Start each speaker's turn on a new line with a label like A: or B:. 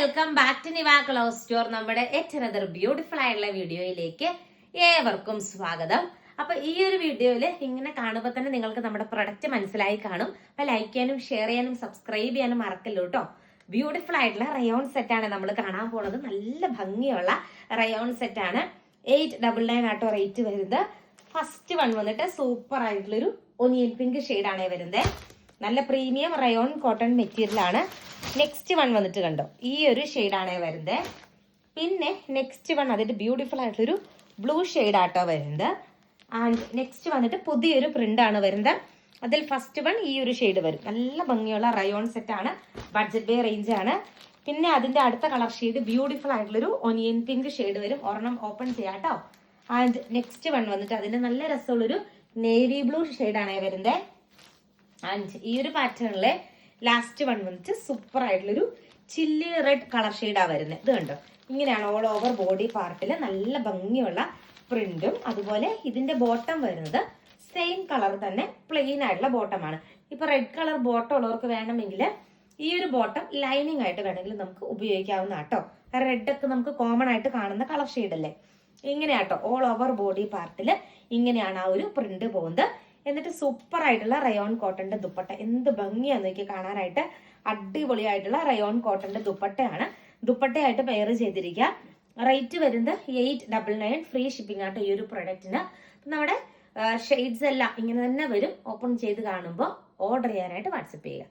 A: Welcome back to Niva clothes store നമ്മുടെ ഏറ്റവും other beautiful ആയിട്ടുള്ള വീഡിയോയിലേക്ക് ഏവർക്കും സ്വാഗതം. അപ്പൊ ഈ ഒരു വീഡിയോയിൽ ഇങ്ങനെ കാണുമ്പോൾ തന്നെ നിങ്ങൾക്ക് നമ്മുടെ പ്രൊഡക്റ്റ് മനസ്സിലായി കാണും. അപ്പൊ ലൈക്ക് ചെയ്യാനും ഷെയർ ചെയ്യാനും സബ്സ്ക്രൈബ് ചെയ്യാനും മറക്കല്ലോ കേട്ടോ ബ്യൂട്ടിഫുൾ ആയിട്ടുള്ള റയോൺ സെറ്റ് ആണ് നമ്മൾ കാണാൻ പോണത്. നല്ല ഭംഗിയുള്ള റയോൺ സെറ്റ് ആണ്. എയ്റ്റ് ഡബിൾ നയൻ ആട്ടോ റേറ്റ് വരുന്നത്. ഫസ്റ്റ് വൺ വന്നിട്ട് സൂപ്പർ ആയിട്ടുള്ളൊരു ഒനിയൻ പിങ്ക് ആണ് വരുന്നത് നല്ല പ്രീമിയം റയോൺ കോട്ടൺ മെറ്റീരിയൽ ആണ്. നെക്സ്റ്റ് വൺ വന്നിട്ട് കണ്ടോ? ഈ ഒരു ആണ് വരുന്നത് പിന്നെ നെക്സ്റ്റ് വൺ അതിന്റെ ബ്യൂട്ടിഫുൾ ആയിട്ടുള്ളൊരു ബ്ലൂ ആട്ടോ വരുന്നത് ആൻഡ് നെക്സ്റ്റ് വന്നിട്ട് പുതിയൊരു പ്രിന്റ് ആണ് വരുന്നത് അതിൽ ഫസ്റ്റ് വൺ ഈ ഒരു ഷെയ്ഡ് വരും. നല്ല ഭംഗിയുള്ള റയോൺ സെറ്റ് ആണ്. ബഡ്ജറ്റ് ബേ ആണ്. പിന്നെ അതിന്റെ അടുത്ത കളർ ഷെയ്ഡ് ബ്യൂട്ടിഫുൾ ആയിട്ടുള്ളൊരു ഒനിയൻ പിങ്ക് ഷെയ്ഡ് വരും. ഒരെണ്ണം ഓപ്പൺ ചെയ്യാട്ടോ ആൻഡ് നെക്സ്റ്റ് വൺ വന്നിട്ട് അതിന്റെ നല്ല രസമുള്ളൊരു നേവി ബ്ലൂ ആണ് വരുന്നത് ആൻഡ് ഈ ഒരു പാറ്റേണിലെ ലാസ്റ്റ് വൺ വന്നിട്ട് സൂപ്പർ ആയിട്ടുള്ളൊരു ചില്ലി റെഡ് കളർ ഷെയ്ഡാ വരുന്നത് ഇത് കണ്ടോ? ഇങ്ങനെയാണ് ഓൾ ഓവർ ബോഡി പാർട്ടിൽ നല്ല ഭംഗിയുള്ള പ്രിന്റും അതുപോലെ ഇതിന്റെ ബോട്ടം വരുന്നത് സെയിം കളർ തന്നെ പ്ലെയിൻ ആയിട്ടുള്ള ബോട്ടമാണ് ഇപ്പൊ റെഡ് കളർ ബോട്ടം ഉള്ളവർക്ക് വേണമെങ്കിൽ ഈ ഒരു ബോട്ടം ലൈനിങ് ആയിട്ട് വേണമെങ്കിൽ നമുക്ക് ഉപയോഗിക്കാവുന്ന കേട്ടോ റെഡ് ഒക്കെ നമുക്ക് കോമൺ ആയിട്ട് കാണുന്ന കളർ ഷെയ്ഡ് അല്ലേ? ഇങ്ങനെയാട്ടോ ഓൾ ഓവർ ബോഡി പാർട്ടിൽ ഇങ്ങനെയാണ് ആ ഒരു പ്രിന്റ് പോകുന്നത്. എന്നിട്ട് സൂപ്പർ ആയിട്ടുള്ള റയോൺ കോട്ടന്റെ ദുപ്പട്ട. എന്ത് ഭംഗിയാന്ന് നോക്കി കാണാനായിട്ട്. അടിപൊളിയായിട്ടുള്ള റയോൺ കോട്ടന്റെ ദുപ്പട്ടയാണ്. ദുപ്പട്ടയായിട്ട് പെയർ ചെയ്തിരിക്കുക. റേറ്റ് വരുന്നത് eight double nine free shipping ആട്ടോ ഈ ഒരു പ്രൊഡക്റ്റിന് നമ്മുടെ ഷെയ്ഡ്സ് എല്ലാം ഇങ്ങനെ തന്നെ വരും. ഓപ്പൺ ചെയ്ത് കാണുമ്പോൾ ഓർഡർ ചെയ്യാനായിട്ട് വാട്സപ്പ് ചെയ്യുക.